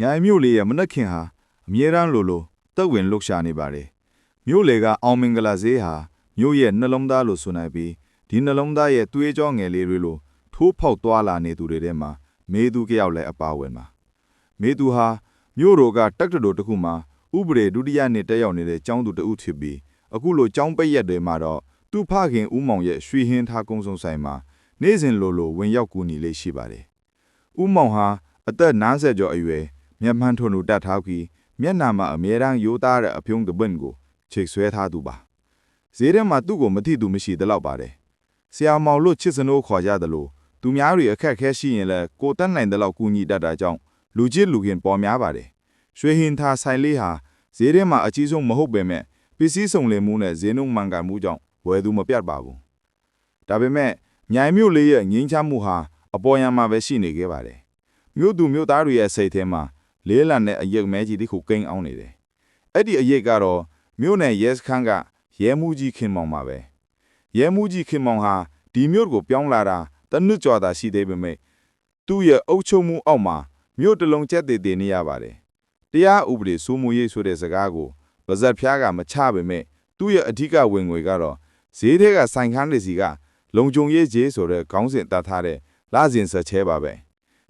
ညာမြို့လေးရဲ့မနက်ခင်ဟာအမြဲတမ်းလိုလိုတက်ဝင်လှုပ်ရှားနေပါတယ်မြို့လေကအောင်မင်္ဂလာဈေးဟာမြို့ရဲ့နှလုံးသားလို့ဆိုနိုင်ပြီးဒီနှလုံးသားရဲ့သွေးကြောငယ်လေးတွေလိုထိုးဖောက်သွားလာနေသူတွေထဲမှာမေသူကယောက်လည်းအပါဝင်ပါမေသူဟာမြို့တော်ကတက္ကသိုလ်တစ်ခုမှာဥပဒေဒုတိယနှစ်တက်ရောက်နေတဲ့ကျောင်းသူတစ်ဦးဖြစ်ပြီးအခုလိုကျောင်းပိတ်ရက်တွေမှာတော့သူ့ဖခင်ဦးမောင်ရဲ့ရွှေဟင်းထားကုန်းစုံဆိုင်မှာနေ့စဉ်လိုလိုဝင်ရောက်ကူညီလေးရှိပါတယ်ဦးမောင်ဟာအသက်50ကျော်အရွယ် မျက်မှန်ထွန်းလူတတ်ထားပြီးမျက်နှာမှာအမြဲတမ်းရိုးသားတဲ့အပြုံးတစ်ပွင့်ကိုချိတ်ဆွဲထားသူပါဈေးထဲမှာသူ့ကိုမထိသူမရှိသလောက်ပါတယ်ဆရာမောင်လို့ချစ်စနိုးခေါ်ကြသလိုသူများတွေအခက်ခဲရှိရင်လည်းကိုတက်နိုင်တဲ့လောက်ကူညီတတ်တာကြောင့်လူချစ်လူခင်ပေါ်များပါတယ်ရွှေဟင်သားဆိုင်လေးဟာဈေးထဲမှာအကြီးဆုံးမဟုတ်ပေမဲ့ပစ္စည်းစုံလင်မှုနဲ့ဈေးနှုန်းမှန်ကန်မှုကြောင့်ဝယ်သူမပြတ်ပါဘူးဒါပေမဲ့မြိုင်မြို့လေးရဲ့ငင်းချမှုဟာအပေါ်ယံမှာပဲရှိနေခဲ့ပါတယ်မြို့သူမြို့သားတွေရဲ့စိတ်ထဲမှာ လေးလံတဲ့အယက်မဲကြီးတစ်ခုကိန်းအောင်နေတယ်အဲ့ဒီအယက်ကတော့မြို့နယ်ရဲစခန်းကရဲမှုကြီးခင်မောင်ပါပဲရဲမှုကြီးခင်မောင်ဟာဒီမြို့ကိုပြောင်းလာတာတနစ်ကျော်သာရှိသေးပေမဲ့သူ့ရဲ့အုပ်ချုပ်မှုအောက်မှာမြို့တစ်လုံးကျက်တည်တည်နေရပါတယ်တရားဥပဒေစိုးမိုးရေးဆိုတဲ့စကားကိုပါဇက်ဖျားကမချပေမဲ့သူ့ရဲ့အဓိကဝင်ငွေကတော့ဈေးထဲကဆိုင်ခန်းတွေစီကလုံခြုံရေးဈေးဆိုတဲ့ခေါင်းစဉ်တတ်ထားတဲ့လစဉ်ဆက်ချဲပါပဲ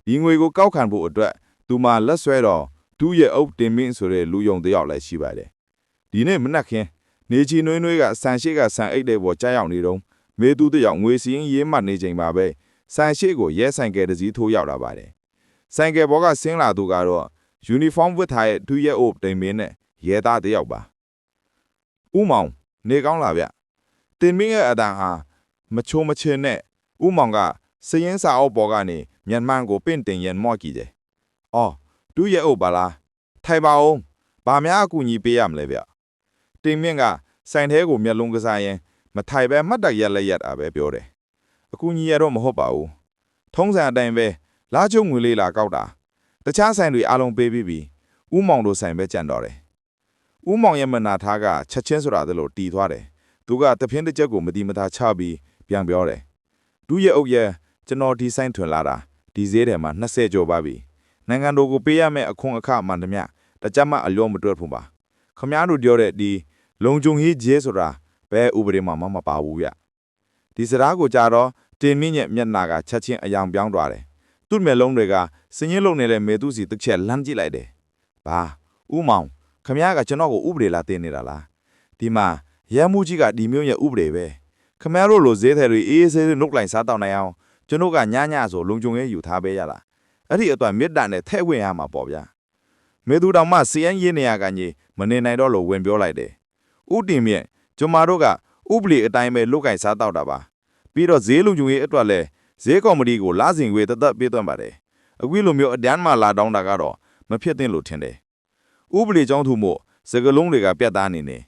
ဒီငွေကိုကောက်ခံဖို့အတွက် သူမှလက်ဆွဲတော့သူ့ရဲ့အုပ်တင်မင်းဆိုတဲ့လူယုံတယောက်လည်းရှိပါတယ်ဒီနေ့မနက်ခင်းနေချီနွေးနွေးကဆန်ရှိကဆန်အိတ်တဲ့ပေါ်ကြားရောက်နေတော့မေသူတယောက်ငွေစည်းရေးမှတ်နေချိန်မှာပဲဆန်ရှိကိုရဲဆိုင်ကယ်တစ်စီးထိုးရောက်လာပါတယ်ဆိုင်ကယ်ဘောကဆင်းလာသူကတော့ယူနီဖောင်းဝတ်ထားတဲ့သူ့ရဲ့အုပ်တင်မင်းနဲ့ရဲသားတယောက်ပါဥမောင်နေကောင်းလားဗျတင်မင်းရဲ့အတန်ဟာမချိုမချင်နဲ့ဥမောင်ကစရင်စာအုပ်ပေါ်ကနေမြန်မာကိုပင့်တင်ရန်မော့ကြည့်တယ်။ အော်သူ့ရဲ့အုပ်ပါလား။ထိုင်ပါအောင်။ဘာများအကူအညီပေးရမလဲဗျ။တင်မင်းကဆိုင်ထဲကိုမျက်လုံးကစားရင်မထိုင်ပဲမှတ်တက်ရက်လက်ရက်တာပဲပြောတယ်။အကူအညီရတော့မဟုတ်ပါဘူး။ထုံးစံအတိုင်းပဲလာချုံငွေလေးလာကောက်တာ။တခြားဆိုင်တွေအားလုံးပေးပြီးပြီ။ဥမောင်တို့ဆိုင်ပဲကြံတော့တယ်။ဥမောင်ရဲ့မနာထားကချက်ချင်းဆိုတာတလို့တီသွားတယ်။သူကတဖင်းတစ်ချက်ကိုမတိမတာချပြီးပြန်ပြောတယ်။ဒူးရဲ့အုပ်ရဲ့ကျွန်တော်ဒီဆိုင်ထွင်လာတာဒီဈေးထဲမှာ20ကျော်ပါပြီ။ နိုင်ငံတော်ကိုပေးရမယ့်အခွန်အခမှန်သမျှတကြမ်းမအလျော့မတွက်ဖို့ပါ။ခမားတို့ပြောတဲ့ဒီလုံခြုံရေးဂျဲဆိုတာဘယ်ဥပဒေမှမပါဘူးဗျ။ဒီစကားကိုကြတော့တင်မြင့်ရဲ့မျက်နာကချက်ချင်းအယောင်ပြောင်းသွားတယ်။သူ့မျက်လုံးတွေကစင်းရင်လုံနေတဲ့မေသူစီတစ်ချက်လမ်းကြည့်လိုက်တယ်။ဘာဥမောင်ခမားကကျွန်တော်ကိုဥပဒေလာတင်နေတာလား။ဒီမှာရဲမှုကြီးကဒီမျိုးရဲ့ဥပဒေပဲ။ခမားတို့လိုဈေးထဲတွေအေးအေးဆေးဆေးနှုတ်လိုက်စားတောင်းနိုင်အောင်ကျွန်တော်ကညညဆိုလုံခြုံရေးယူထားပေးရလား အဲ့ဒီအတွက်မေတ္တာနဲ့ထဲ့ဝင်ရမှာပေါ့ဗျာမေသူတော်မှစီယန်ရေးနေရကကြီးမနေနိုင်တော့လို့ဝင်ပြောလိုက်တယ်ဥတင်မြင့်ကျမတို့ကဥပဒေအတိုင်းပဲလုတ်ကင်စားတော့တာပါပြီးတော့ဈေးလုံခြုံရေးအတွက်လည်းဈေးကော်မတီကိုလာစဉ်ဝေတသက်ပေးသွင်းပါတယ်အခုလိုမျိုးအတန်းမှလာတောင်းတာကတော့မဖြစ်သင့်လို့ထင်တယ်ဥပဒေကြောင်းသူမို့စကလုံးတွေကပြတ်သားနေနေ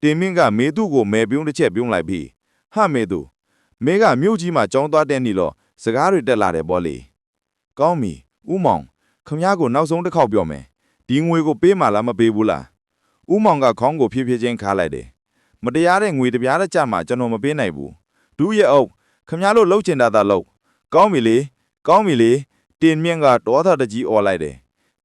တင်မြင့်ကမေသူကိုမဲပြုံးတစ်ချက်ပြုံးလိုက်ပြီးဟမေသူမေကမြို့ကြီးမှာကြောင်းသွားတဲ့နီလို့စကားတွေတက်လာတယ်ပေါ့လေကောင်းပြီ ဥမောင်ခမ ्या ကိုနောက်ဆုံးတစ်ခေါက်ပြောမယ်ဒီငွေကိုပေးမှလားမပေးဘူးလားဥမောင်ကခေါင်းကိုဖြည်းဖြည်းချင်းခါလိုက်တယ်မတရားတဲ့ငွေတပြားတစ်ကြမှာကျွန်တော်မပေးနိုင်ဘူးဒူးရဲ့အုပ်ခမ ्या တို့လှုပ်ချင်တာသာလှုပ်ကောင်းပြီလေကောင်းပြီလေတင်မြင့်ကတောသားတကြီးអော်လိုက်တယ်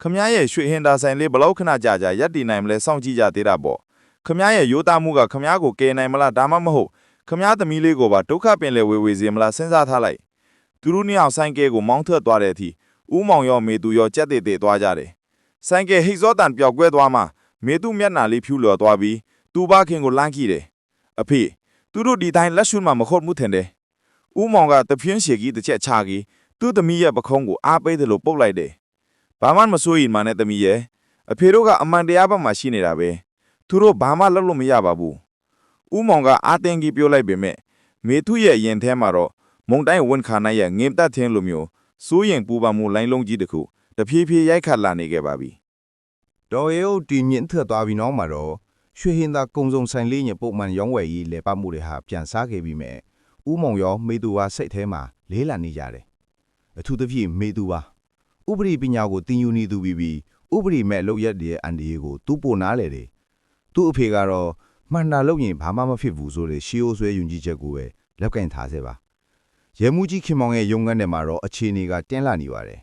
ခမ ्या ရဲ့ရွှေဟင်တာဆိုင်လေးဘလောက်ခဏကြာကြာရက်တည်နိုင်မလဲစောင့်ကြည့်ကြသေးတာပေါ့ခမ ्या ရဲ့ရိုးသားမှုကခမ ्या ကိုကယ်နိုင်မလားဒါမှမဟုတ်ခမ ्या သမီးလေးကိုပါဒုက္ခပင်လေဝေဝေစီမလားစဉ်းစားထားလိုက်သူတို့နှစ်ယောက်ဆိုင်ကဲကိုမောင်းထွက်သွားတဲ့အထိ ဦးမောင်ရောမေသူရောကြက်တည်တည်သွားကြတယ်ဆိုင်ကဲဟိတ်စောတန်ပျောက်ကွဲသွားမှမေသူမျက်နှာလေးဖြူလျော်သွားပြီးသူဘခင်ကိုလမ်းကြည့်တယ်အဖေသူတို့ဒီတိုင်းလက်ရှုမှမခုတ်မှုထင်တယ်ဦးမောင်ကတပြင်းရှည်ကြီးတစ်ချက်ချကြီးသူ့သမီးရဲ့ပခုံးကိုအားပေးတယ်လို့ပုတ်လိုက်တယ်ဘာမှမစိုးရင်မှနဲ့သမီးရဲ့အဖေတို့ကအမှန်တရားဘက်မှာရှိနေတာပဲသူတို့ဘာမှလုပ်လို့မရပါဘူးဦးမောင်ကအာတင်ကြီးပြောလိုက်ပေမဲ့မေသူရဲ့ရင်ထဲမှာတော့မုံတိုင်းဝန်ခါနိုင်ရဲ့ငင်တက်သင်းလိုမျိုး စိုးရင်ပူပန်မှုလိုင်းလုံးကြီးတစ်ခုတဖြည်းဖြည်းရိုက်ခတ်လာနေခဲ့ပါပြီဒေါ်ရဲုပ်တီမြင့်ထွက်သွားပြီးနောက်မှာတော့ရွှေဟင်သာကုံစုံဆိုင်လေးညပုံမှန်ရောင်းဝယ်ရေးလဲပတ်မှုတွေဟာပြန်စားခဲ့ပြီးမဲ့ဥမုံရောမေသူဝါစိတ်ထဲမှာလေးလံနေကြတယ်အထူးသဖြင့်မေသူဝါဥပဒေပညာကိုတင်ယူနေသူပြီးပြီးဥပဒေမဲ့လောက်ရက်တဲ့အန်ဒီယေကိုသူ့ပိုနားလေတယ်သူ့အဖေကတော့မှန်တာလို့ရင်ဘာမှမဖြစ်ဘူးဆိုတဲ့ရှီယိုဆွဲယုံကြည်ချက်ကိုပဲလက်ကင်ထားစေပါ ရဲမှုကြီးခင်မောင်ရဲ့ရုံးခန်းထဲမှာတော့အခြေအနေကတင်းလာနေပါတယ်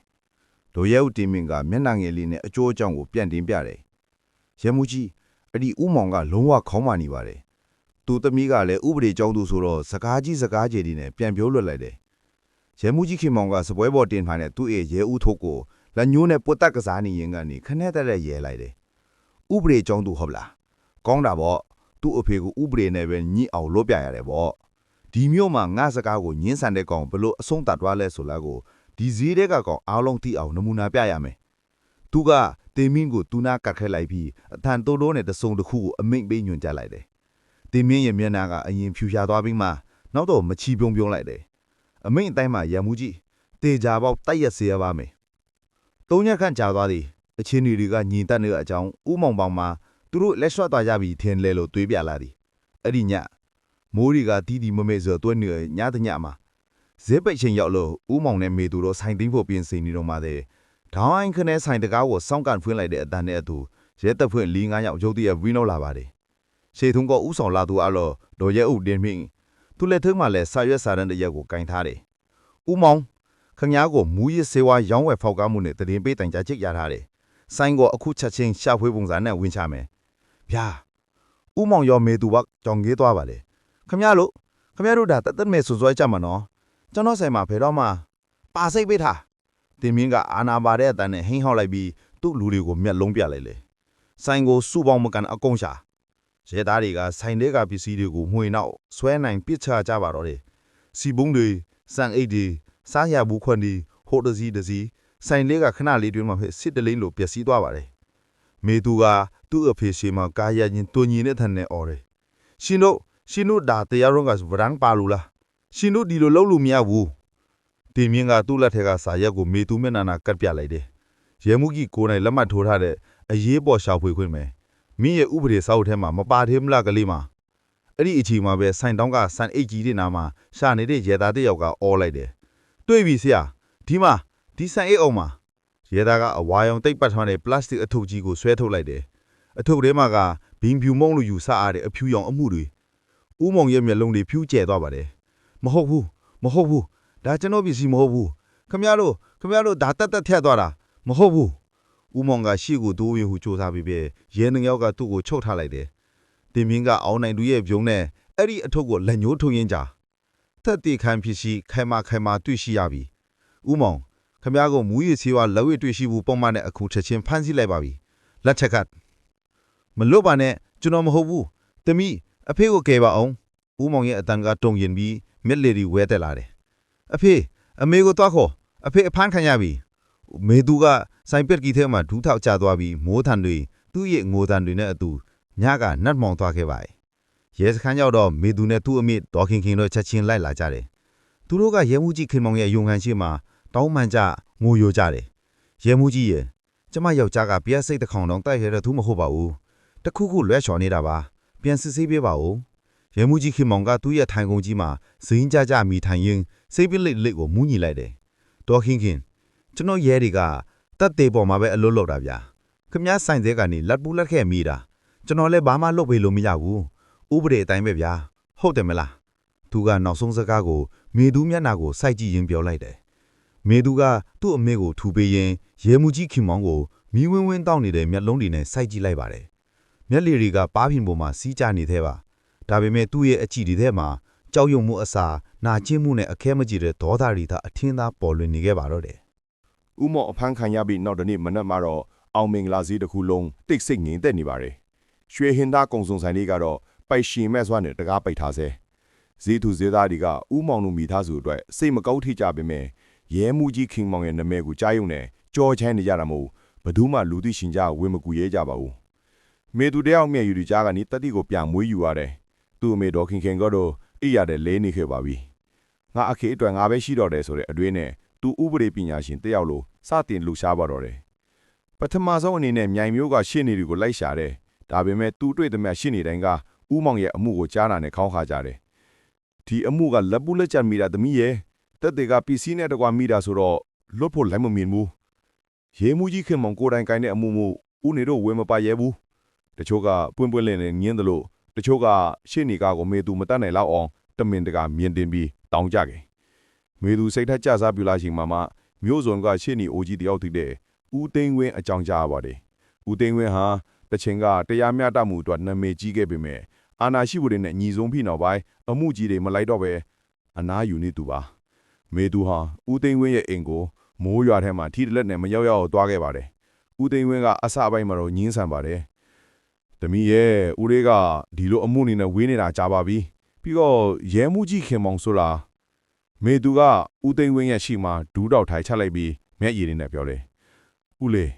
ဒေါ်ရဲဦးတင်မင်ကမျက်နှာငယ်လေးနဲ့အကျိုးအကြောင်းကိုပြန်တင်ပြတယ်ရဲမှုကြီးအဲ့ဒီဥမောင်ကလုံးဝခေါင်းမာနေပါတယ်သူသမီးကလည်းဥပဒေကြောင်းသူဆိုတော့စကားကြီးစကားကြေတွေနဲ့ပြန်ပြောလွတ်လိုက်တယ်ရဲမှုကြီးခင်မောင်ကစပွဲပေါ်တင်ထားတဲ့သူ့ရဲ့ရဲဦးထုတ်ကိုလက်ညှိုးနဲ့ပုတ်တက်ကစားနေရင်ကနေခနဲ့တက်တဲ့ရဲလိုက်တယ်ဥပဒေကြောင်းသူဟုတ်လားကောင်းတာပေါ့သူ့အဖေကဥပဒေနဲ့ပဲညှိအောင်လုပ်ပြရတယ်ပေါ့ ဒီမျိုးမှာငါစကားကိုညင်းဆန်တဲ့ကောင်ဘလို့အဆုံးတတ်သွားလဲဆိုလာကိုဒီဈေးတဲ့ကကောင်အားလုံးသိအောင်နမူနာပြရမယ်သူကတေမင်းကိုတူနာကတ်ခဲလိုက်ပြီးအထန်တိုးတိုးနဲ့တစုံတစ်ခုကိုအမိန့်ပေးညွှန်ကြားလိုက်တယ်တေမင်းရဲ့မျက်နှာကအရင်ဖြူရှာသွားပြီးမှနောက်တော့မချီပြုံးပြုံးလိုက်တယ်အမိန့်အတိုင်းမှာရံမှုကြီးတေချာပေါက်တိုက်ရက်စေရပါမယ်သုံးရက်ခန့်ကြာသွားသည်အချင်းဒီတွေကညီတက်နေတဲ့အကြောင်းဥမောင်ပေါင်မှာသူတို့လက်လျှော့သွားကြပြီထင်လဲလို့တွေးပြလာသည်အဲ့ဒီည မိုးရီကတီးတီမမဲဆိုတွဲနေညတညမှာဇက်ပိတ်ချိန်ရောက်လို့ဥမောင်နဲ့မေသူတို့ဆိုင်သိမ်းဖို့ပြင်ဆင်နေတော့မှတဲ့ဒေါင်းအိုင်းခနဲ့ဆိုင်တကားကိုစောင့်ကန်ဖွင့်လိုက်တဲ့အတန်နဲ့အတူရဲတပ်ဖွဲ့၄၅ယောက်ရုတ်တရက်ဝင်းတော့လာပါတယ်ရှေထုံးကဥဆောင်လာသူအလောဒေါ်ရဲဥတင်မင်းသူလက်ထက်မှာလည်းစာရွက်စာတမ်းတစ်ရက်ကိုကင်ထားတယ်ဥမောင်ခင ्या ကိုမူရစ်စေဝါရောင်းဝယ်ဖောက်ကားမှုနဲ့တည်င်းပေးတိုင်ကြားချစ်ရထားတယ်ဆိုင်ကိုအခုချက်ချင်းရှာဖွေပုံစံနဲ့ဝင်ချမယ်ဗျာဥမောင်ရောမေသူဘကြောင်ကြီးသွားပါလေ ခမရလို့ခမရတို့ဒါတသက်မဲ့ဆွဆွဲကြမှာနော်ကျွန်တော်ဆိုင်မှာဘယ်တော့မှပါစိတ်ပေးထားတင်မင်းကအာနာပါတဲ့အတန်းနဲ့ဟင်းဟောက်လိုက်ပြီးသူ့လူတွေကိုမျက်လုံးပြလိုက်လေဆိုင်ကိုစုပေါင်းမကန်အကုန်ရှာရဲသားတွေကဆိုင်တွေကပစ္စည်းတွေကိုမှွေနောက်ဆွဲနိုင်ပစ်ချကြပါတော့တယ်စီပုံးတွေစံအိတ်တွေစားရဘူးခွန်းတွေဟိုတစည်းတစည်းဆိုင်လေးကခဏလေးတွင်းမှာဖြစ်စစ်တလိမ့်လိုပျက်စီးသွားပါတယ်မေသူကသူ့အဖေရှိမှာကာယရင်တူညီတဲ့ထန်နဲ့អော်တယ်ရှင်တို့ ရှင်တို့ဒါတရားရုံးကဗရန်ပါလူလားရှင်တို့ဒီလိုလုပ်လို့မရဘူးတင်မြင့်ကသူ့လက်ထက်ကစာရက်ကိုမေသူမျက်နှာနာကတ်ပြလိုက်တယ်ရဲမှုကြီးကိုယ်တိုင်လက်မှတ်ထိုးထားတဲ့အရေးပေါ်ရှာဖွေခွင့်ပဲမင်းရဲ့ဥပဒေစာအုပ်ထဲမှာမပါသေးမလားကလေးမအဲ့ဒီအချိန်မှာပဲဆိုင်တောင်းကဆန်အိတ်ကြီးတွေနာမှာရှာနေတဲ့ရဲသားတစ်ယောက်ကအော်လိုက်တယ်တွေ့ပြီဆရာဒီမှာဒီဆိုင်အိတ်အောင်မှာရဲသားကအဝါရောင်တိတ်ပတ်ထွန်းတဲ့ပလတ်စတစ်အထုပ်ကြီးကိုဆွဲထုတ်လိုက်တယ်အထုပ်ထဲမှာကဘင်းဖြူမုံလို့ယူဆအားတဲ့အဖြူရောင်အမှုတွေ ဥမုံရဲ့မျက်လုံးတွေဖြူကျဲသွားပါတယ်မဟုတ်ဘူးမဟုတ်ဘူးဒါကျွန်တော်ပစ္စည်းမဟုတ်ဘူးခမရတို့ခမရတို့ဒါတက်တက်ထက်သွားတာမဟုတ်ဘူးဦးမောင်ကရှေ့ကိုတိုးဝင်ဟုစူးစမ်းပြီးပဲရဲနှငယောက်ကသူ့ကိုချုပ်ထားလိုက်တယ်တင်မင်းကအောင်းနိုင်သူရဲ့ပြုံးနဲ့အဲ့ဒီအထုပ်ကိုလက်ညှိုးထုံရင်းကြသက်တီခံဖြစ်ရှိခိုင်မာခိုင်မာတွေ့ရှိရပြီဦးမောင်ခမရကိုမူရည်စီဝါလက်ဝဲတွေ့ရှိမှုပုံမှန်တဲ့အခုချက်ချင်းဖမ်းဆီးလိုက်ပါပြီလက်ချက်ကမလွတ်ပါနဲ့ကျွန်တော်မဟုတ်ဘူးတမီး အဖေကိုကယ်ပါအောင်ဦးမောင်ရဲ့အတန်ကတုံရင်ပြီးမျက်လေဒီဝဲတက်လာတယ်အဖေအမေကိုတွားခေါ်အဖေအဖမ်းခံရပြီမေသူကဆိုင်ပက်ကြီးထဲမှာဒူးထောက်ကျသွားပြီးမိုးထန်တွေသူ့ရဲ့ငိုတန်တွေနဲ့အတူညကနတ်မောင်သွားခဲ့ပါတယ်ရဲစခန်းရောက်တော့မေသူနဲ့သူ့အမိဒေါ်ခင်ခင်တို့ချက်ချင်းလိုက်လာကြတယ်သူတို့ကရဲမှုကြီးခင်မောင်ရဲ့ယုံခံရှိမှတောင်းမှန်ကြငိုယိုကြတယ်ရဲမှုကြီးရဲ့ကျမယောက်ျားကပြက်စိတ်တစ်ခေါင်တောင်တိုက်ရတဲ့သူမဟုတ်ပါဘူးတခုခုလွဲချော်နေတာပါ ပြန်စစ်ဆေးပေးပါဦးရဲမှုကြီးခင်မောင်ကသူ့ရဲ့ထိုင်ကုန်ကြီးမှာဇင်းကြကြမိထိုင်ရင်းစိတ်ပလိတ်လိတ်ကိုမူးညီလိုက်တယ်ဒေါ်ခင်ခင်ကျွန်တော်ရဲတွေကတက်သေးပေါ်မှာပဲအလွတ်လောက်တာဗျာခမည်းဆိုင်သေးကနေလက်ပူးလက်ခဲ့မိတာကျွန်တော်လည်းဘာမှလုပ်ပေးလို့မရဘူးဥပဒေအတိုင်းပဲဗျာဟုတ်တယ်မလားသူကနောက်ဆုံးစကားကိုမေသူမျက်နှာကိုစိုက်ကြည့်ရင်းပြောလိုက်တယ်မေသူကသူ့အမေကိုထူပေးရင်းရဲမှုကြီးခင်မောင်ကိုမီးဝင်းဝင်းတောက်နေတဲ့မျက်လုံးတွေနဲ့စိုက်ကြည့်လိုက်ပါတယ် မျက်လီတွေကပါးပြင်ပေါ်မှာစီးကြနေသေးပါဒါပေမဲ့သူ့ရဲ့အကြည့်တွေထဲမှာကြောက်ရွံ့မှုအစာနာကျင်မှုနဲ့အခဲမကြည့်တဲ့ဒေါသတွေသာအထင်းသားပေါ်လွင်နေခဲ့ပါတော့တယ်ဥမော့အဖမ်းခံရပြီးနောက်တနေ့မနက်မှာတော့အောင်မင်္ဂလာစည်းတစ်ခုလုံးတိတ်ဆိတ်ငြိမ်သက်နေပါတယ်။ရွှေဟင်သားကုံစုံဆိုင်လေးကတော့ပိုက်ရှင်မဲ့စွာနဲ့တကားပိတ်ထားစေ။ဈေးသူဈေးသားတွေကဥမောင်တို့မိသားစုအတွက်စိတ်မကောင်းထိကြပေမဲ့ရဲမှုကြီးခင်မောင်ရဲ့နာမည်ကိုကြားရုံနဲ့ကြောချမ်းနေကြတာမို့ဘယ်သူမှလူသိရှင်ကြားဝင်မကူရဲကြပါဘူး။ မေသူတယောက်မြဲယူဒီကြားကနေတတိကိုပြန်မွေးယူရတယ်။သူ့အမေတော်ခင်ခင်ကတော့အိရတဲ့လဲနေခဲ့ပါပြီ။ငါအခေအတွက်ငါပဲရှိတော့တယ်ဆိုတဲ့အတွေ့နဲ့သူဥပဒေပညာရှင်တယောက်လိုစတင်လှူရှားပါတော့တယ်။ပထမဆုံးအနေနဲ့မြိုင်မျိုးကရှင်းနေတွေကိုလိုက်ရှာတယ်။ဒါပေမဲ့သူတွေ့တဲ့မြတ်ရှင်းနေတိုင်းကဥမောင်ရဲ့အမှုကိုကြားနာနဲ့ခေါင်းခါကြတယ်။ဒီအမှုကလက်ပူးလက်ကျန်မိတာသမီးရဲ့တက်တွေကပစ္စည်းနဲ့တကွာမိတာဆိုတော့လွတ်ဖို့လိုက်မမြင်ဘူး။ရေမှုကြီးခင်မောင်ကိုယ်တိုင်ကိုင်းတဲ့အမှုမှုဦးနေတော့ဝယ်မပါရဲဘူး။ တချို့ကပွင့်ပွင့်လင်းလင်းညင်းတယ်လို့တချို့ကရှင်းနေကကိုမေသူမတတ်နိုင်လောက်အောင်တမင်တကာမြင်တင်ပြီးတောင်းကြတယ်။မေသူစိတ်ထက်ကြစားပြလာချိန်မှာမှမျိုးစုံကရှေ့နီအိုကြီးတယောက်တည်တဲ့ဦးသိန်းဝင်းအကြောင်းကြားရပါတယ်ဦးသိန်းဝင်းဟာတချင်ကတရားမျှတမှုအတွက်နာမည်ကြီးခဲ့ပေမဲ့အာနာရှိဘူးတွေနဲ့ညီဆုံးပြီးနောက်ပိုင်းအမှုကြီးတွေမလိုက်တော့ပဲအနာယူနေသူပါမေသူဟာဦးသိန်းဝင်းရဲ့အိမ်ကိုမိုးရွာထဲမှာထိတလက်နဲ့မရောက်ရောက်သွားခဲ့ပါတယ်ဦးသိန်းဝင်းကအစပိုင်းမှာတော့ညင်းဆန်ပါတယ် တမီးရဲ့ဦးလေးကဒီလိုအမှုနေနဲ့ဝေးနေတာကြာပါပြီပြီးတော့ရဲမှုကြီးခင်မောင်ဆိုလားမေသူကဦးသိန်းဝင်းရဲ့ရှိမှဒူးတောက်ထိုင်ချလိုက်ပြီးမျက်ရည်နဲ့ပြောတယ်။ဦးလေး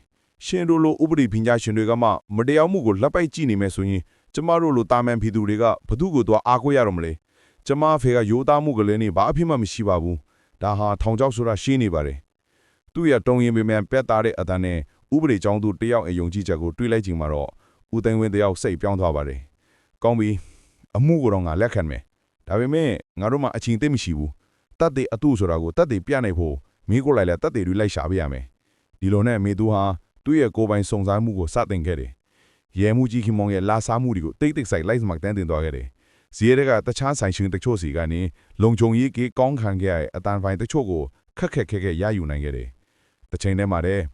ရှင်တို့လိုဥပဒေပညာရှင်တွေကမှမတရားမှုကိုလက်ပိုက်ကြည့်နေမယ်ဆိုရင်ကျမတို့လိုတာမန်ပြည်သူတွေကဘသူ့ကိုတော့အားကိုးရတော့မလဲ။ကျမအဖေကရိုးသားမှုကလေးနဲ့ဘာအဖြစ်မှမရှိပါဘူး။ဒါဟာထောင်ချောက်ဆိုတာရှင်းနေပါတယ်။သူ့ရဲ့တုံရင်ပေမဲ့ပက်သားတဲ့အတန်းနဲ့ဥပဒေကြောင်းသူတယောက်အယုံကြည်ချက်ကိုတွေးလိုက်ချိန်မှာတော့ ဦးသိန်းဝင်းတယောက်စိတ်ပြောင်းသွားပါတယ်။ကောင်းပြီအမှုကိုတော့ငါလက်ခံမယ်။ဒါပေမဲ့ငါတို့မှအချင်းသိပ်မရှိဘူး။တက်တဲ့အတုဆိုတာကိုတက်တဲ့ပြနိုင်ဖို့မင်းကိုလိုက်လဲတက်တဲ့တွေလိုက်ရှာပေးရမယ်ဒီလိုနဲ့မေသူဟာသူ့ရဲ့ကိုယ်ပိုင်စုံစမ်းမှုကိုစတင်ခဲ့တယ်ရဲမှုကြီးခင်မောင်ရဲ့လာစားမှုတွေကိုတိတ်တိတ်ဆိုင်လိုက်စမှတန်းတင်သွားခဲ့တယ်ဇီရဲကတခြားဆိုင်ရှင်တချို့စီကနေလုံခြုံရေးကြီးကောင်းခံခဲ့ရတဲ့အတန်ဖိုင်တချို့ကိုခက်ခက်ခဲခဲရယူနိုင်ခဲ့တယ်တစ်ချိန်တည်းမှာတည်း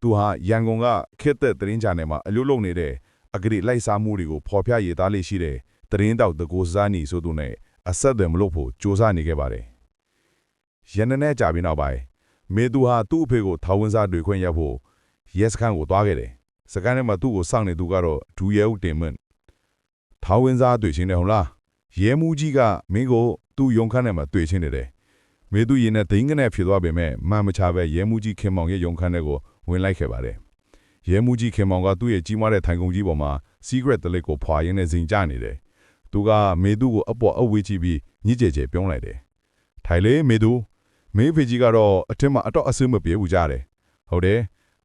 သူဟာရန်ကုန်ကခေတ်သက်သတင်းဂျာနယ်မှာအလုပ်လုပ်နေတဲ့ အဂရိလိုက်စားမှုတွေကိုဖော်ပြရေးသားလေးရှိတဲ့သတင်းတောက်တကိုစားနီဆိုသူနဲ့အဆက်အသွယ်မလုပ်ဖို့စ조사နေခဲ့ပါတယ်ရန်နဲ့ကြာပြီးနောက်ပိုင်းမေသူဟာသူ့အဖေကိုထောင်ဝင်စားတွေ့ခွင့်ရဖို့ရဲစခန်းကိုသွားခဲ့တယ်။စခန်းထဲမှာသူ့ကိုစောင့်နေသူကတော့ဒူရဲဦးတင်မန်ထောင်ဝင်စားတွေ့ချင်းတယ်ဟုတ်လား။ရဲမှုကြီးကမင်းကိုသူ့ရုံခန်းထဲမှာတွေ့ချင်းနေတယ်။မေသူရင်နဲ့ဒိန်းကနေဖြစ်သွားပေမဲ့မန်မချပဲရဲမှုကြီးခင်မောင်ရဲ့ရုံခန်းထဲကိုဝင်လိုက်ခဲ့ပါတယ်။ ရဲမှုကြီးခင်မောင်ကသူ့ရဲ့ကြီးမားတဲ့ထိုင်ကုန်ကြီးပေါ်မှာ secret တလေးကိုဖွာရင်းနဲ့ဇင်ကြနေတယ်။သူကမေသူကိုအပေါ်အဝေးကြည့်ပြီးညစ်ကြဲကြဲပြောင်းလိုက်တယ်။ထိုင်လေမေသူမင်းဖေကြီးကတော့အထက်မှာအတော့အဆင်းမပြေဘူးကြတယ်ဟုတ်တယ်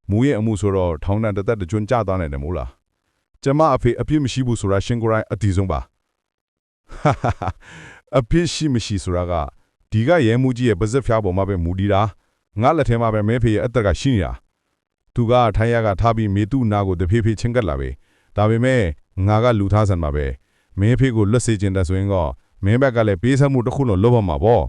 မူရဲ့အမှုဆိုတော့ထောင်းတန်တသက်တကြွန်းကြသွားနိုင်တယ်မို့လားကျမအဖေအပြစ်မရှိဘူးဆိုတာရှင်ကိုယ်တိုင်အတီးဆုံးပါဟာဟာဟာအပြစ်ရှိမရှိဆိုတာကဒီကရဲမှုကြီးရဲ့ပါဇက်ဖျားပေါ်မှာပဲမူတည်တာငါလက်ထဲမှာပဲမင်းဖေရဲ့အသက်ကရှိနေတာ သူကထိုင်းရကထားပြီးမေတုနာကိုတဖြည်းဖြည်းချင်းကပ်လာပဲဒါပေမဲ့ငါကလူသားဆန်မှာပဲမင်းဖေကိုလွတ်စေခြင်းတဲ့ဆိုရင်ကမင်းဘက်ကလည်းပေးဆမှုတစ်ခုလုံးလုပ်ပါမှာပေါ့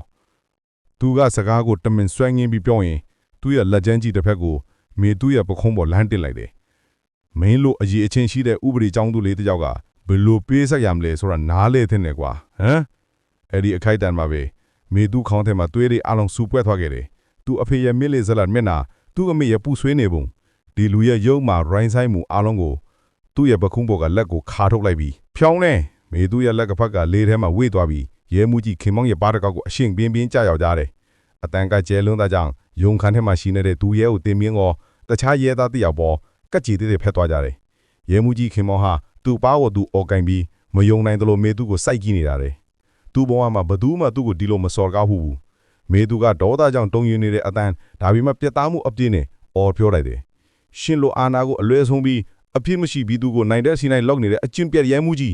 သူကစကားကိုတမင်ဆွဲငင်းပြီးပြောရင်သူ့ရဲ့လက်ချမ်းကြီးတစ်ဖက်ကိုမေသူ့ရဲ့ပခုံးပေါ်လမ်းတင်လိုက်တယ်။မင်းလိုအကြီးအချင်းရှိတဲ့ဥပဒေကြောင်းသူလေးတစ်ယောက်ကဘယ်လိုပေးဆက်ရမလဲဆိုတာနားလေသင့်တယ်ကွာဟမ်အဲ့ဒီအခိုက်အတန့်မှာပဲမေသူခေါင်းထဲမှာသွေးတွေအလုံးစူပွက်သွားခဲ့တယ်။သူအဖေရဲ့မြစ်လေဇလတ်မျက်နှာသူ့အမေရဲ့ပူဆွေးနေပုံ ဒီလူရဲ့ရုပ်မှာရိုင်းဆိုင်မှုအလုံးကိုသူ့ရဲ့ပခုံးပေါ်ကလက်ကိုခါထုတ်လိုက်ပြီးဖြောင်းနေမေသူရဲ့လက်ကဖက်ကလေးထဲမှာဝေ့သွားပြီးရဲမှုကြီးခင်မောင်ရဲ့ပါးတကောက်ကိုအရှင်ပြင်းပြင်းကြောက်ရောက်ကြတယ်။အတန်ကကျဲလွန်းသားကြောင့်ယုံခန်းထဲမှာရှိနေတဲ့သူရဲကိုတင်မြင့်ကောတခြားရဲသားတစ်ယောက်ပေါ်ကက်ကြီးသေးသေးဖက်သွားကြတယ်။ရဲမှုကြီးခင်မောင်ဟာသူ့ပါကိုသူအော်ကင်ပြီးမယုံနိုင်သလိုမေသူကိုစိုက်ကြည့်နေတာတယ်။သူ့ဘဝမှာဘသူမှသူ့ကိုဒီလိုမစော်ကားဘူးဘူး။မေသူကဒေါသကြောင့်တုံရင်နေတဲ့အတန်ဒါပေမဲ့ပြတ်သားမှုအပြည့်နဲ့အော်ပြောလိုက်တယ်။ ရှင်လိုအာနာကိုအလွဲဆုံးပြီးအပြစ်မရှိပြီးသူကိုနိုင်တဲ့စီနိုင်လောက်နေတဲ့အကျင့်ပြတ်ရဲမှုကြီး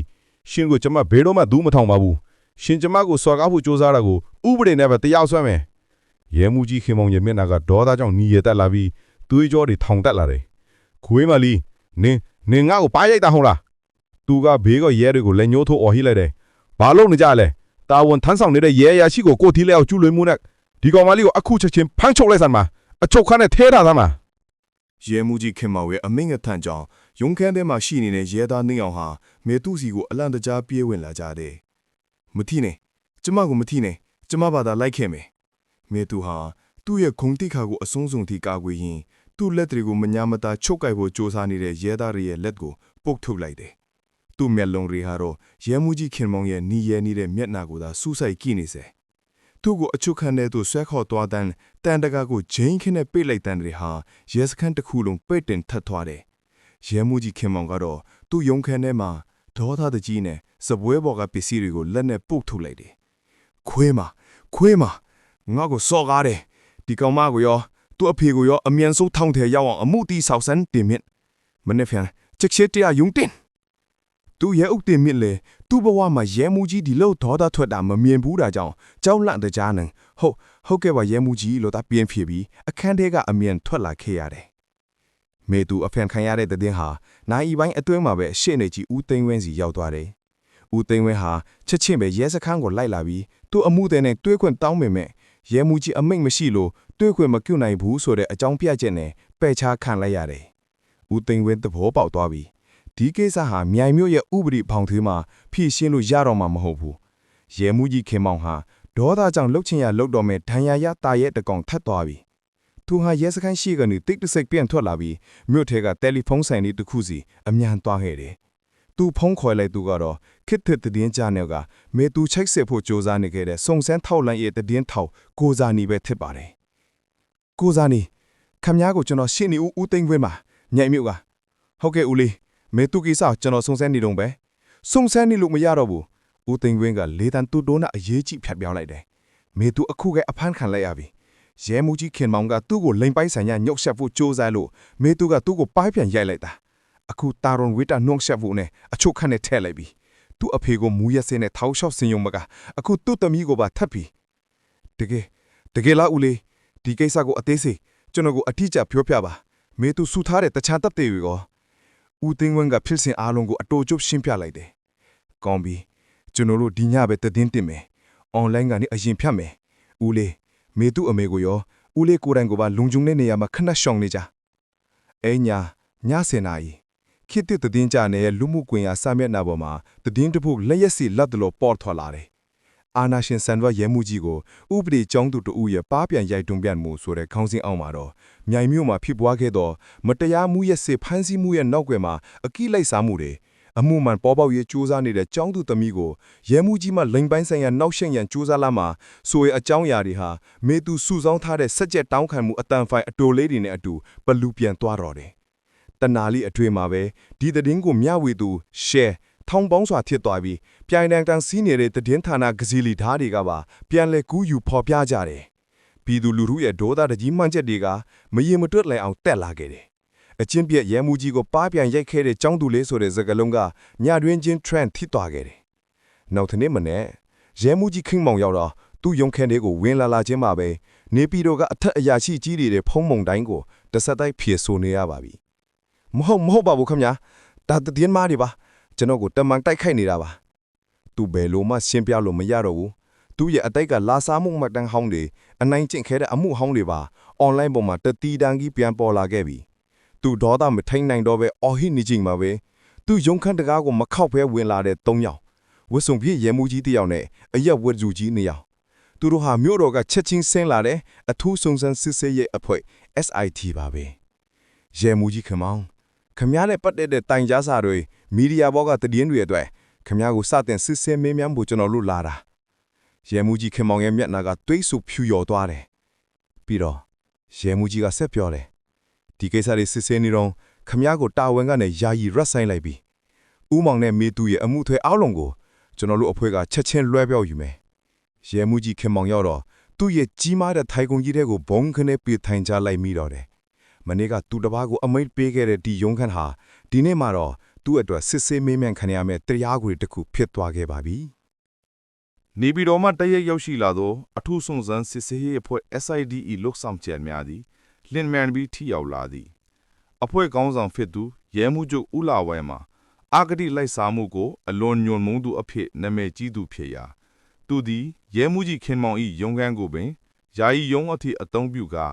ရှင်ကိုကျမဘေးတော့မှသူမထောင်ပါဘူး။ရှင်ကျမကိုစော်ကားဖို့စ조사တာကိုဥပဒေနဲ့ပဲတရားစွဲမယ်။ ရဲမှုကြီးခင်မောင်ရဲ့မျက်နှာကဒေါသကြောင့်ညီရတက်လာပြီးသွေးကြောတွေထောင်တက်လာတယ်။ခွေးမလီနင်းနင်းငါ့ကိုပါရိုက်တာဟုတ်လား။သူကဘေးကရဲတွေကိုလက်ညှိုးထိုးអော်ဟိလိုက်တယ်။ဘာလို့နေကြလဲ။တာဝန်ထမ်းဆောင်နေတဲ့ရဲအရာရှိကိုကိုတီးလဲအောင်ကျူးလွန်မှုနဲ့ဒီကောင်မလေးကိုအခုချက်ချင်းဖမ်းချုပ်လိုက်စမ်းပါ။အချုပ်ခန်းနဲ့ထဲထားသမ်းပါ ရဲမှုကြီးခင်မောင်ရဲ့အမိန့်အထန်ကြောင့်ရုံခန်းထဲမှာရှိနေတဲ့ရဲသားနှင်းအောင်ဟာမေတုစီကိုအလန့်တကြားပြေးဝင်လာကြတယ်။မထီနဲ့ကျမကိုမထီနဲ့ကျမဘာသာလိုက်ခဲ့မယ်။မေတုဟာသူ့ရဲ့ခုံတိခါကိုအဆုံးစုံထိကာကွယ်ရင်းသူ့လက်တွေကိုမညာမတာချုပ်ကိုက်ဖို့စ조사နေတဲ့ရဲသားတွေရဲ့လက်ကိုပုတ်ထုတ်လိုက်တယ်။သူ့မျက်လုံးတွေဟာတော့ရဲမှုကြီးခင်မောင်ရဲ့နီးရဲနေတဲ့မျက်နှာကိုသာစူးစိုက်ကြည့်နေစေ။ သူ့ကိုအချုပ်ခန်းထဲသို့ဆွဲခေါ်သွားတဲ့တန်တကာကိုဂျိန်းခင်းနဲ့ပိတ်လိုက်တဲ့တွေဟာရဲစခန်းတစ်ခုလုံးပိတ်တင်ထပ်သွားတယ်။ရဲမှုကြီးခင်မောင်ကတော့သူ့ရုံခန်းထဲမှာဒေါသတကြီးနဲ့စပွဲပေါ်ကပစ္စည်းတွေကိုလက်နဲ့ပုတ်ထုတ်လိုက်တယ်။ခွေးမခွေးမငါ့ကိုစော်ကားတယ်ဒီကောင်မကိုရောသူ့အဖေကိုရောအမြန်ဆုံးထောင်ထဲရောက်အောင်အမှုတီးဆောက်စမ်းတင်မြင့်မနေ့ဖျန်ချက်ချစ်တရားယုံတင် သူရဲဥတင်မြင့်လေသူ့ဘဝမှာရဲမှုကြီးဒီလောက်ဒေါသထွက်တာမမြင်ဘူးတာကြောင့်ကြောက်လန့်တဲ့ကြားနံဟုတ်ဟုတ်ကဲ့ပါရဲမှုကြီးလို့သာပြင်းဖြစ်ပြီးအခန်းထဲကအမြန်ထွက်လာခဲ့ရတယ်။မေသူအဖန်ခံရတဲ့တဲ့င်းဟာနိုင်ဤပိုင်းအတွင်းမှာပဲရှေ့နေကြီးဦးသိန်းဝင်းစီရောက်သွားတယ်။ဦးသိန်းဝင်းဟာချက်ချင်းပဲရဲစခန်းကိုလိုက်လာပြီးသူ့အမှုတဲ့နဲ့တွေးခွင့်တောင်းပေမဲ့ရဲမှုကြီးအမိန့်မရှိလို့တွေ့ခွင့်မပြုနိုင်ဘူးဆိုတဲ့အကြောင်းပြချက်နဲ့ပယ်ချခံလိုက်ရတယ်။ဦးသိန်းဝင်းသဘောပေါက်သွားပြီ။ ဒီကိစ္စဟာမြိုင်မြို့ရဲ့ဥပဒေဖောင်သွေးမှာဖြည့်ရှင်းလို့ရတော့မှာမဟုတ်ဘူး။ရဲမှုကြီးခင်မောင်ဟာဒေါသကြောင့်လှုပ်ချင်ရလှုပ်တော့မဲ့ဒဏ်ရာရတာရဲ့တကောင်ထက်သွားပြီ။သူဟာရဲစခန်းရှိကနေတိတ်တဆိတ်ပြန်ထွက်လာပြီးမြို့ထဲကတယ်လီဖုန်းဆိုင်လေးတစ်ခုစီအမြန်သွားခဲ့တယ်။သူဖုန်းခေါ်လိုက်သူကတော့ခစ်ထစ်တည်င်းကြနေကမေသူချိတ်ဆက်ဖို့စ조사နေခဲ့တဲ့စုံစမ်းထောက်လန့်ရဲ့တည်င်းထောက်ကိုဇာနီပဲဖြစ်ပါတယ်။ကိုဇာနီခမ ्या ကိုကျွန်တော်ရှင်းနေဦးဦးသိန်းခွင်းမှာညိုင်မြို့ကဟုတ်ကဲ့ဦးလေး မေသူကိစ္စကိုကျွန်တော်စုံစမ်းနေတော့ပဲစုံစမ်းနေလို့မရတော့ဘူးဦးသိန်းခွင်းကလေတန်တူတိုးနာအရေးကြီးဖြတ်ပြောင်းလိုက်တယ်မေသူအခုကအဖမ်းခံလိုက်ရပြီရဲမှုကြီးခင်မောင်ကသူ့ကိုလိန်ပိုင်းဆိုင်ရညှုပ်ဆက်ဖို့စ조사လို့မေသူကသူ့ကိုပိုင်းပြန်ရိုက်လိုက်တာအခုတာရွန်ဝီတာနှုံဆက်ဖို့နဲ့အချုပ်ခန့်နဲ့ထည့်လိုက်ပြီသူ့အဖေကိုမူရက်စင်းနဲ့ထောက်လျှောက်စင်ယုံမကအခုသူ့သမီးကိုပါထပ်ပြီတကယ်တကယ်လားဦးလေးဒီကိစ္စကိုအသေးစိတ်ကျွန်တော်ကိုအထီးကျပြောပြပါမေသူဆူထားတဲ့တခြားတပ်တွေရော ဦးသိန်းဝင်းကဖြစ်စဉ်အားလုံးကိုအတိုးကျုပ်ရှင်းပြလိုက်တယ်ကောင်းပြီကျွန်တော်တို့ဒီညပဲတည်င်းတင်မယ်အွန်လိုင်းကနေအရင်ဖြတ်မယ်ဦးလေးမေသူအမေကိုရောဦးလေးကိုယ်တိုင်ကိုပါလုံခြုံတဲ့နေရာမှာခဏရှောင်နေကြအဲညာညစင်နာကြီးခေတ်သစ်တည်င်းကြနေတဲ့လူမှုကွန်ရက်စာမျက်နှာပေါ်မှာတည်င်းတစ်ပုတ်လက်ရက်စီလက်တလို့ပေါ်ထွက်လာတယ် အာနာရှင်ဆန်ဝတ်ရဲမှုကြီးကိုဥပဒေကျောင်းသူတဦးရဲ့ပါးပြန်ရိုက်တွန်းပြန်မှုဆိုတဲ့ခေါင်းစဉ်အောက်မှာတော့မြိုင်မြို့မှာဖြစ်ပွားခဲ့သောမတရားမှုရဲ့စေဖမ်းဆီးမှုရဲ့နောက်ွယ်မှာအကိလိုက်စားမှုတွေအမှုမှန်ပေါ်ပေါက်ရေးစူးစမ်းနေတဲ့ကျောင်းသူသမီးကိုရဲမှုကြီးမှလိန်ပိုင်းဆိုင်ရာနောက်ရှက်ရန်စူးစမ်းလာမှာဆိုရဲ့အကြောင်းအရာတွေဟာမေသူစုဆောင်းထားတဲ့စက်ကြက်တောင်းခံမှုအတန်ဖိုင်အတိုလေးတွေနဲ့အတူပလူပြန်သွားတော့တယ်တနာလီအထွေမှာပဲဒီသတင်းကိုမျှဝေသူ share ထောင်ပေါင်းစွာဖြစ်သွားပြီးပြိုင်တန်တန်စီးနေတဲ့သတင်းဌာနဂစီလီဓာတ်တွေကပါပြန်လဲကူးယူဖော်ပြကြတယ်။ပြည်သူလူထုရဲ့ဒေါသတကြီးမှန်ချက်တွေကမရေမတွက်လိုက်အောင်တက်လာခဲ့တယ်။အချင်းပြက်ရဲမှုကြီးကိုပါးပြန်ရိုက်ခဲ့တဲ့ចောင်းသူလေးဆိုတဲ့စကားလုံးကညတွင်ချင်း trend ထိသွားခဲ့တယ်။နောက်တစ်နေ့မနေ့ရဲမှုကြီးခင်းမောင်ရောက်တော့သူ့ရုံခန်းလေးကိုဝင်လာလာချင်းမှာပဲနေပြည်တော်ကအထက်အရာရှိကြီးတွေတဲ့ဖုံးမုံတိုင်းကိုတဆက်တိုက်ဖြေဆိုနေရပါပြီ။မဟုတ်မဟုတ်ပါဘူးခင်ဗျာ။ဒါတည်င်းမားတွေပါ။ ကျွန်တော်ကိုတမန်တိုက်ခိုက်နေတာပါသူဘယ်လိုမှရှင်းပြလို့မရတော့ဘူးသူရဲ့အတိုက်ကလာစားမှုမှတ်တမ်းဟောင်းတွေအနိုင်ကျင့်ခဲတဲ့အမှုဟောင်းတွေပါအွန်လိုင်းပေါ်မှာတတိတန်းကြီးပြန်ပေါ်လာခဲ့ပြီသူဒေါသမထိန်နိုင်တော့ပဲအော်ဟစ်နေချိန်မှာပဲသူရုံခန့်တကားကိုမခောက်ဖဲဝင်လာတဲ့၃ယောက်ဝစ်စုံပြည့်ရဲမှုကြီးတစ်ယောက်နဲ့အရက်ဝက်စုကြီးနှစ်ယောက်သူတို့ဟာမြို့တော်ကချက်ချင်းဆင်းလာတဲ့အထူးစုံစမ်းစစ်ဆေးရေးအဖွဲ့ SIT ပါပဲရဲမှုကြီးခမောင်း ခမားနဲ့ပတ်သက်တဲ့တိုင်ကြားစာတွေမီဒီယာဘောကတည်င်းတွေအတွက်ခမားကိုစတင်စစ်ဆေးမေးမြန်းဖို့ကျွန်တော်တို့လာတာရဲမှုကြီးခင်မောင်ရဲ့မျက်နှာကတွေးဆူဖြူလျော်သွားတယ်ပြီးတော့ရဲမှုကြီးကဆက်ပြောတယ်ဒီကိစ္စတွေစစ်ဆေးနေတော့ခမားကိုတာဝန်ကနေယာယီရက်ဆိုင်လိုက်ပြီးဥမောင်နဲ့မေသူရဲ့အမှုထွေအောက်လုံးကိုကျွန်တော်တို့အဖွဲ့ကချက်ချင်းလွှဲပြောက်ယူမယ်ရဲမှုကြီးခင်မောင်ရောက်တော့သူ့ရဲ့ကြီးမားတဲ့ထိုင်ကုန်ကြီးတဲ့ကိုဘုံခနဲ့ပြေထိုင်ချလိုက်မိတော့တယ် မနေ့ကသူတပားကိုအမိတ်ပေးခဲ့တဲ့ဒီရုံးခန်းဟာဒီနေ့မှတော့သူ့အတွက်စစ်ဆေးမေးမြန်းခံရမယ့်တရားခွေတစ်ခုဖြစ်သွားခဲ့ပါပြီနေပြည်တော်မှတရက်ရောက်ရှိလာသောအထူးစုံစမ်းစစ်ဆေးရေးအဖွဲ့ SIDE လုတ်ဆောင်ချက်များသည်လင်မြန်ပြီးထိရောက်လာသည်အဖွဲ့ကောင်းဆောင်ဖြစ်သူရဲမှုချုပ်ဦးလာဝဲမှာအာဂတိလိုက်စားမှုကိုအလွန်ညွန်မုန်းသူအဖြစ်နာမည်ကြီးသူဖြစ်ရာသူသည်ရဲမှုကြီးခင်မောင်၏ရုံးခန်းကိုပင်ယာယီရုံးအထိအသုံးပြုကာ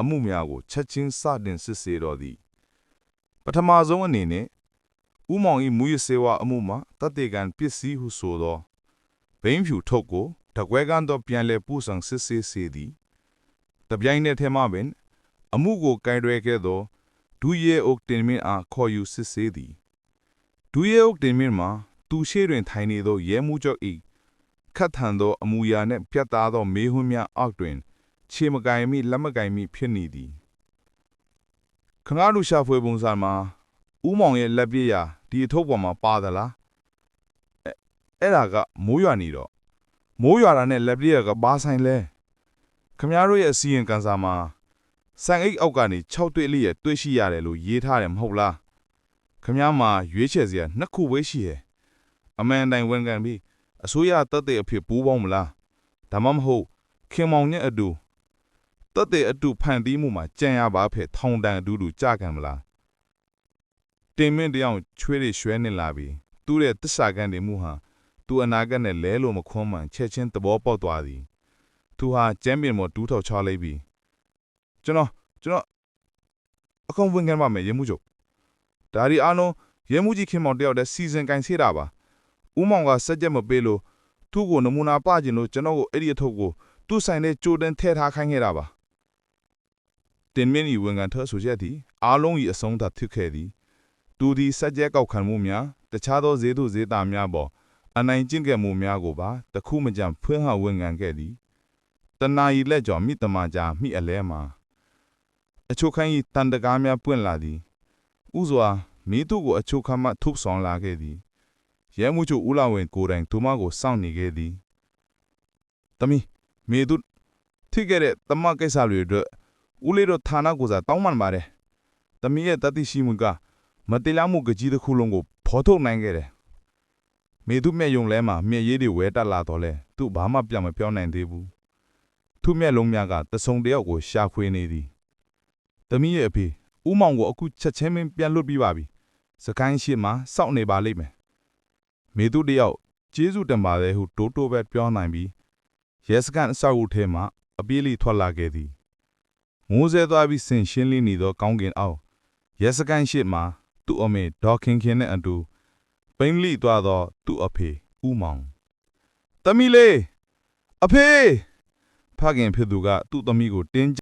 အမှုများကိုချက်ချင်းစတင်စစ်ဆေးတော်သည်ပထမဆုံးအနေနဲ့ဥမောင်၏မူရစေဝါအမှုမှာတတေကန်ပစ္စည်းဟုဆိုသောဘိန်းဖြူထုတ်ကိုတကွဲကန်တော့ပြန်လဲပူဆောင်စစ်ဆေးစေသည်တပြိုင်နက်တည်းမှာပင် အမှုကိုကင်ရွယ်ခဲ့သောဒူရဲအုတ်တင်မင်းအားခေါ်ယူစစ်ဆေးသည်ဒူရဲအုတ်တင်မင်းမှာသူရှိတွင်ထိုင်နေသောရဲမှုချုပ်၏ခတ်ထန်သောအမူအရာနှင့်ပြတ်သားသောမေးခွန်းများအောက်တွင် ခြေမကင်မိလက်မကင်မိဖြစ်နေသည်ခငါတို့ရှာဖွေပုံစံမှာဥမောင်ရဲ့လက်ပြည့်ရာဒီအထုပ်ပေါ်မှာပါသလားအဲအဲ့ဒါကမိုးရွာနေတော့မိုးရွာတာနဲ့လက်ပြည့်ရကဘာဆိုင်လဲခမည်းတော်ရဲ့အစီရင်ကန်စာမှာစံအိတ်အောက်ကနေ6တွေ့လေးရတွေ့ရှိရတယ်လို့ရေးထားတယ်မဟုတ်လားခမည်းမှာရွေးချယ်စရာနှစ်ခုပဲရှိရဲ့အမှန်တိုင်းဝန်ခံပြီးအစိုးရတက်တဲ့အဖြစ်ပူးပေါင်းမလားဒါမှမဟုတ်ခင်မောင်နဲ့အတူ တက်တဲ့အတူဖန်တီးမှုမှာကြံရပါဖက်ထောင်တန်အတူတူကြခံမလားတင်မင်းတယောက်ချွေးရရွှဲနေလာပြီသူ့ရဲ့တစ္ဆာကန်တွေမှုဟာသူအနာဂတ်နဲ့လဲလို့မခွန်းမှန်ချက်ချင်းသဘောပေါက်သွားသည်သူသူဟာကျမ်းပြင်ပေါ်ဒူးထောက်ချလိုက်ပြီးကျွန်တော်ကျွန်တော်အကောင့်ဝင်ခံပါမယ်ရေမှုချုပ်ဒါဒီအားလုံးရေမှုကြီးခင်မောင်တယောက်တည်းစီစဉ်ကင်ဆေးတာပါဦးမောင်ကစက်ကြက်မပေးလို့သူ့ကိုနမူနာပကျင်လို့ကျွန်တော်ကိုအဲ့ဒီအထုပ်ကိုသူ့ဆိုင်ထဲကြိုတင်ထည့်ထားခိုင်းခဲ့တာပါ တင်မင်းဤဝန်ခံထဆိုချက်သည်အားလုံးဤအဆုံးသတ်ဖြစ်ခဲ့သည်သူသည်စက်ကြက်ကောက်ခံမှုများတခြားသောဈေးသူဈေးသားများပေါ်အနိုင်ကျင့်ခဲ့မှုများကိုပါတခုမကြံဖွင့်ဟဝန်ခံခဲ့သည်တနာရီလက်ကျော်မိတမကြာမိအလဲမှာအချိုခိုင်းဤတန်တကားများပွင့်လာသည်ဥစွာမိသူကိုအချိုခမထုပ်ဆောင်လာခဲ့သည်ရဲမှုချိုဦးလာဝင်ကိုယ်တိုင်သူမကိုစောင့်နေခဲ့သည်တမီမိသူထိခဲ့တဲ့တမကိစ္စတွေအတွက် ဦးလေးတို့ဌာနကိုစားတောင်းပန်ပါတယ်တမီရဲ့တတိရှိမှုကမတရားမှုကကြီးတစ်ခုလုံးကိုဖော်ထုတ်နိုင်ခဲ့တယ်မိသူမျက်ယုံလဲမှာမျက်ရည်တွေဝဲတက်လာတော့လဲသူဘာမှပြန်မပြောနိုင်သေးဘူးသူ့မျက်လုံးများကတဆုံတယောက်ကိုရှာဖွေနေသည်။သမီးရဲ့အဖေဦးမောင်ကိုအခုချက်ချင်းမင်းပြန်လွတ်ပြီးပါပြီ။စကိုင်းရှိမှစောင့်နေပါလိမ့်မယ်။မေသူတယောက်ကျေးဇူးတင်ပါတယ်ဟုတိုးတိုးပဲပြောနိုင်ပြီးရဲစကန်အဆောက်အဦထဲမှအပြေးလီထွက်လာခဲ့သည်။ မိုးစဲသွားပြီးဆင်ရှင်းလင်းနေသောကောင်းကင်အောက်ရဲစကန်ရှိမှသူ့အမေဒေါ်ခင်ခင်နဲ့အတူပိန်းလိသွားသောသူ့အဖေဦးမောင်။သမီးလေးအဖေဖခင်ဖြစ်သူကသူ့သမီးကိုတင်း